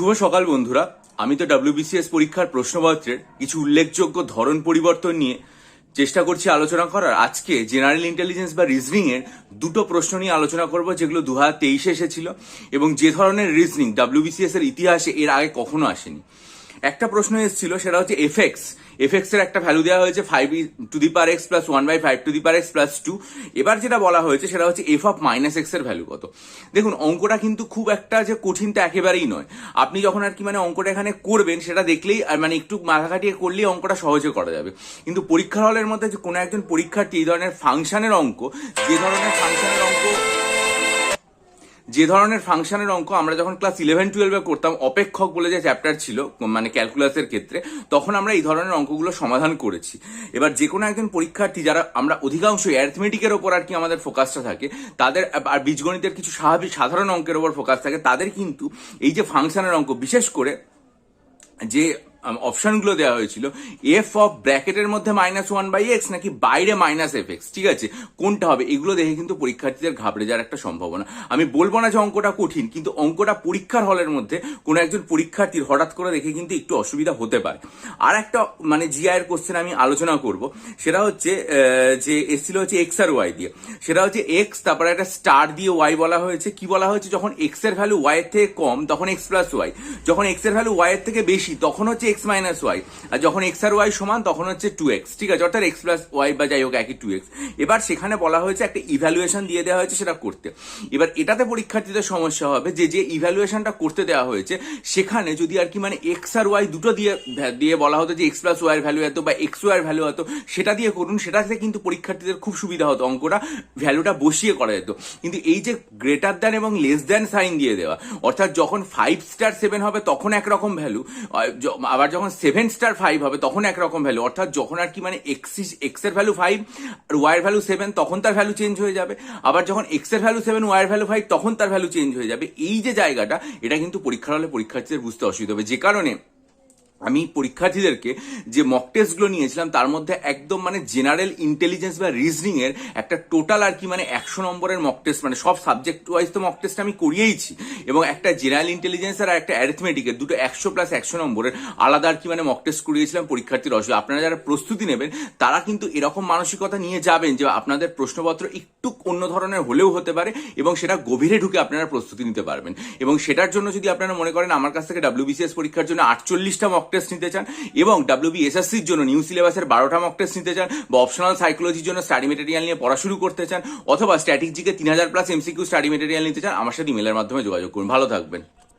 শুভ সকাল, বন্ধুরা। আমি তো ডাব্লিউবিসিএস পরীক্ষার প্রশ্নপত্রের কিছু উল্লেখযোগ্য ধরন পরিবর্তন নিয়ে চেষ্টা করছি আলোচনা করার। আজকে জেনারেল ইন্টেলিজেন্স বা রিজনিং এর দুটো প্রশ্ন নিয়ে আলোচনা করব, যেগুলো দু হাজার তেইশে এসেছিল এবং যে ধরনের রিজনিং ডাব্লিউবিসিএস এর ইতিহাসে এর আগে কখনো আসেনি। একটা প্রশ্ন এসেছিল, সেটা হচ্ছে এফএক্স এফএক্স এর একটা ভ্যালু দেওয়া হয়েছে five to the power x plus one by five to the power x plus two এবার যেটা বলা হয়েছে, সেটা হচ্ছে এফ অফ মাইনাস এক্সের ভ্যালু কত। দেখুন, অঙ্কটা কিন্তু খুব একটা যে কঠিন তা একেবারেই নয়। আপনি যখন আর কি মানে অঙ্কটা এখানে করবেন, সেটা দেখলেই মানে একটু মাথা খাটিয়ে করলেই অঙ্কটা সহজে করা যাবে। কিন্তু পরীক্ষার হলের মধ্যে কোনো একজন পরীক্ষার্থী, এই ধরনের ফাংশনের অঙ্ক, যে ধরনের ফাংশনের অঙ্ক যে ধরনের ফাংশনের অঙ্ক আমরা যখন ক্লাস ইলেভেন টুয়েলভে করতাম, অপেক্ষক বলে যে চ্যাপ্টার ছিল মানে ক্যালকুলাসের ক্ষেত্রে, তখন আমরা এই ধরনের অঙ্কগুলো সমাধান করেছি। এবার যে কোনো একজন পরীক্ষার্থী যারা, আমরা অধিকাংশ অ্যারিথমেটিকের ওপর আর কি আমাদের ফোকাসটা থাকে, তাদের, আর বীজগণিতের কিছু স্বাভাবিক, সাধারণ অঙ্কের ওপর ফোকাস থাকে, তাদের কিন্তু এই যে ফাংশনের অঙ্ক, বিশেষ করে যে অপশনগুলো দেওয়া হয়েছিল। এফ অফ ব্র্যাকেটের মধ্যে মাইনাস ওয়ান বাই এক্স নাকি বাইরে মাইনাস এফ এক্স ঠিক আছে? কোনটা হবে? এগুলো দেখে কিন্তু পরীক্ষার্থীদের ঘাবড়ে যাওয়ার একটা সম্ভাবনা। আমি বলব না যে অঙ্কটা কঠিন, কিন্তু অঙ্কটা পরীক্ষার হলের মধ্যে কোনো একজন পরীক্ষার্থীর হঠাৎ করে দেখে কিন্তু একটু অসুবিধা হতে পারে। আর একটা মানে জিআই এর কোশ্চেন আমি আলোচনা করব। সেটা হচ্ছে যে এসছিল হচ্ছে এক্স আর ওয়াই দিয়ে। সেটা হচ্ছে এক্স তারপরে একটা স্টার দিয়ে ওয়াই বলা হয়েছে। কি বলা হয়েছে? যখন এক্সের ভ্যালু ওয়াই এর থেকে কম, তখন এক্স প্লাস ওয়াই যখন এক্সের ভ্যালু ওয়াই এর থেকে বেশি, তখন হচ্ছে এক্স মাইনাস ওয়াই আর যখন এক্স আর ওয়াই সমান, তখন হচ্ছে টু এক্স ঠিক আছে? অর্থাৎ এক্স প্লাস ওয়াই বা যাই হোক, একই টু এক্স এবার সেখানে বলা হয়েছে একটা ইভ্যালুয়েশন দিয়ে দেওয়া হয়েছে সেটা করতে। এবার এটাতে পরীক্ষার্থীদের সমস্যা হবে যে যে ইভ্যালুয়েশনটা করতে দেওয়া হয়েছে, সেখানে যদি আর কি মানে এক্স আর ওয়াই দুটো দিয়ে দিয়ে বলা হতো যে এক্স প্লাস ওয়াই ভ্যালু এত বা এক্স ওয়াই ভ্যালু এত, সেটা দিয়ে করুন, সেটাতে কিন্তু পরীক্ষার্থীদের খুব সুবিধা হতো। অঙ্কটা ভ্যালুটা বসিয়ে করা যেত। কিন্তু এই যে গ্রেটার দ্যান এবং লেস দ্যান সাইন দিয়ে দেওয়া, অর্থাৎ যখন ফাইভ স্টার সেভেন হবে, তখন একরকম ভ্যালু আবার যখন সেভেন স্টার ফাইভ হবে, তখন একরকম ভ্যালু অর্থাৎ যখন আর কি মানে এক্সিস এক্সের ভ্যালু ফাইভ আর ওয়াইয়ের ভ্যালু সেভেন তখন তার ভ্যালু চেঞ্জ হয়ে যাবে। আবার যখন এক্সের ভ্যালু সেভেন ওয়াইয়ের ভ্যালু ফাইভ তখন তার ভ্যালু চেঞ্জ হয়ে যাবে। এই যে জায়গাটা, এটা কিন্তু পরীক্ষার হলে পরীক্ষার্থীদের বুঝতে অসুবিধা হবে। যে কারণে আমি পরীক্ষার্থীদেরকে যে মক টেস্টগুলো নিয়েছিলাম, তার মধ্যে একদম মানে জেনারেল ইন্টেলিজেন্স বা রিজনিং এর একটা টোটাল আর কি মানে একশো নম্বরের মক টেস্ট মানে সব সাবজেক্ট ওয়াইজ তো মক টেস্ট আমি করিয়েইছি। এবং একটা জেনারেল ইন্টেলিজেন্স আর একটা অ্যারিথমেটিকের দুটো একশো প্লাস একশো নম্বরের আলাদা আর কি মানে মক টেস্ট করিয়েছিলাম পরীক্ষার্থীর অসুবিধা। আপনারা যারা প্রস্তুতি নেবেন, তারা কিন্তু এরকম মানসিকতা নিয়ে যাবেন যে আপনাদের প্রশ্নপত্র একটু অন্য ধরনের হলেও হতে পারে এবং সেটা গভীরে ঢুকে আপনারা প্রস্তুতি নিতে পারবেন। এবং সেটার জন্য যদি আপনারা মনে করেন, আমার কাছ থেকে ডাব্লিউবিসিএস পরীক্ষার জন্য আটচল্লিশটা মক টেস্ট নিতে চান এবং ডাব্লিউবি এসএসসির জন্য নিউ সিলেবাসের বারোটা মক টেস্ট নিতে চান বা অপশনাল সাইকোলজির জন্য স্টাডি মেটেরিয়াল নিয়ে পড়া শুরু করতে চান অথবা স্ট্র্যাটেজিকে তিন হাজার প্লাস এমসিকিউ স্টাডি মেটেরিয়াল নিতে চান, আমার সাথে ইমেলের মাধ্যমে যোগাযোগ করুন। ভালো থাকবেন।